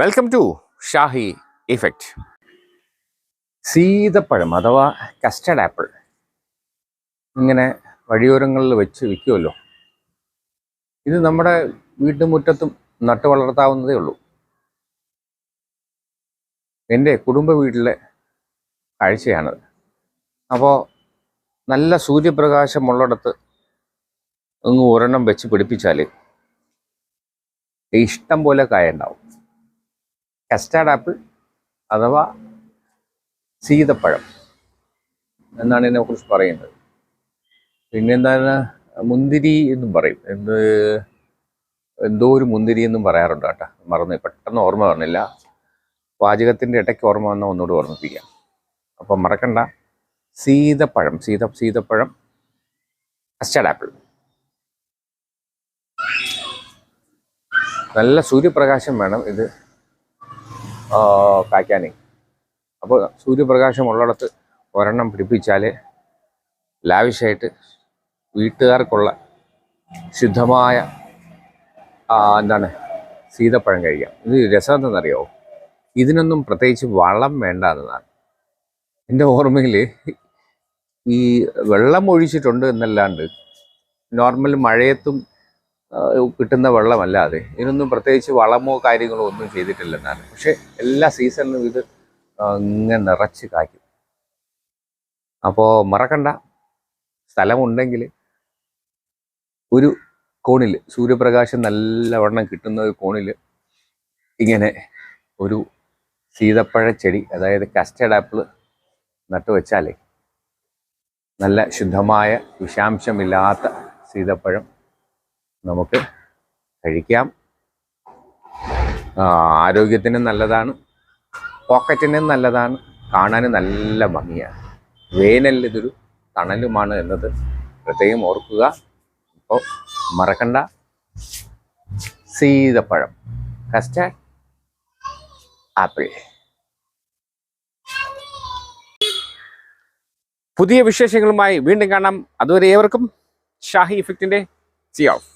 Welcome to Shahi effect സീതപ്പഴം അഥവാ custard apple ഇങ്ങനെ വഴിയോരങ്ങളിൽ വെച്ച് വിൽക്കുമല്ലോ ഇത് നമ്മുടെ വീട്ടുമുറ്റത്തും നട്ടു വളർത്താവുന്നതേ ഉള്ളൂ. എന്റെ കുടുംബ വീട്ടിലെ കാഴ്ചയാണത് അപ്പോൾ നല്ല സൂര്യപ്രകാശമുള്ളിടത്ത് അങ്ങ് ഒരെണ്ണം വെച്ച് പിടിപ്പിച്ചാൽ ഇഷ്ടം പോലെ കായ ഉണ്ടാവും. കസ്റ്റാർഡ് ആപ്പിൾ അഥവാ സീതപ്പഴം എന്നാണ് ഇതിനെക്കുറിച്ച് പറയുന്നത്. പിന്നെ എന്താണ് മുന്തിരി എന്നും പറയും. എന്ത് എന്തോ ഒരു മുന്തിരി എന്നും പറയാറുണ്ട് കേട്ടോ. മറന്ന് പെട്ടെന്ന് ഓർമ്മ വന്നില്ല. പാചകത്തിന്റെ ഇടയ്ക്ക് ഓർമ്മ വന്നാൽ ഒന്നുകൂടി ഓർമ്മിപ്പിക്കാം. അപ്പം മറക്കണ്ട. സീതപ്പഴം സീത സീതപ്പഴം കസ്റ്റാർഡ് ആപ്പിൾ. നല്ല സൂര്യപ്രകാശം വേണം ഇത്. കായ്ക്കാനേ. അപ്പോൾ സൂര്യപ്രകാശം ഉള്ളിടത്ത് ഒരെണ്ണം പിടിപ്പിച്ചാൽ ലാവിഷായിട്ട് വീട്ടുകാർക്കുള്ള ശുദ്ധമായ എന്താണ് സീതപ്പഴം കഴിക്കാം. ഇത് രസം ഇതിനൊന്നും പ്രത്യേകിച്ച് വളം വേണ്ട എന്നതാണ്. എന്റെ ഓർമ്മയിൽ ഈ വെള്ളം ഒഴിച്ചിട്ടുണ്ട് എന്നല്ലാണ്ട് നോർമൽ മഴയത്തും കിട്ടുന്ന വെള്ളമല്ലാതെ. ഇതിനൊന്നും പ്രത്യേകിച്ച് വളമോ കാര്യങ്ങളോ ഒന്നും ചെയ്തിട്ടില്ലെന്നാണ്. പക്ഷെ എല്ലാ സീസണിലും ഇത് ഇങ്ങനെ നിറച്ച് കായ്ക്കും. അപ്പോൾ മറക്കണ്ട. സ്ഥലമുണ്ടെങ്കിൽ ഒരു കോണിൽ സൂര്യപ്രകാശം നല്ലവണ്ണം കിട്ടുന്ന ഒരു കോണിൽ ഇങ്ങനെ ഒരു സീതപ്പഴ ചെടി അതായത് കസ്റ്റേഡ് ആപ്പിൾ നട്ടുവെച്ചാലേ നല്ല ശുദ്ധമായ വിഷാംശമില്ലാത്ത സീതപ്പഴം നമുക്ക് കഴിക്കാം. ആരോഗ്യത്തിനും നല്ലതാണ്. പോക്കറ്റിനും നല്ലതാണ്. കാണാനും നല്ല ഭംഗിയാണ്. വേനലിൽ ഇതൊരു തണലുമാണ് എന്നത് പ്രത്യേകം ഓർക്കുക. അപ്പോൾ മറക്കണ്ട. സീതപ്പഴം കസ്റ്റാർഡ് ആപ്പിൾ പുതിയ വിശേഷങ്ങളുമായി വീണ്ടും കാണാം. അതുവരെ ഏവർക്കും ഷാഹി ഇഫക്റ്റിന്റെ സി ഓഫ്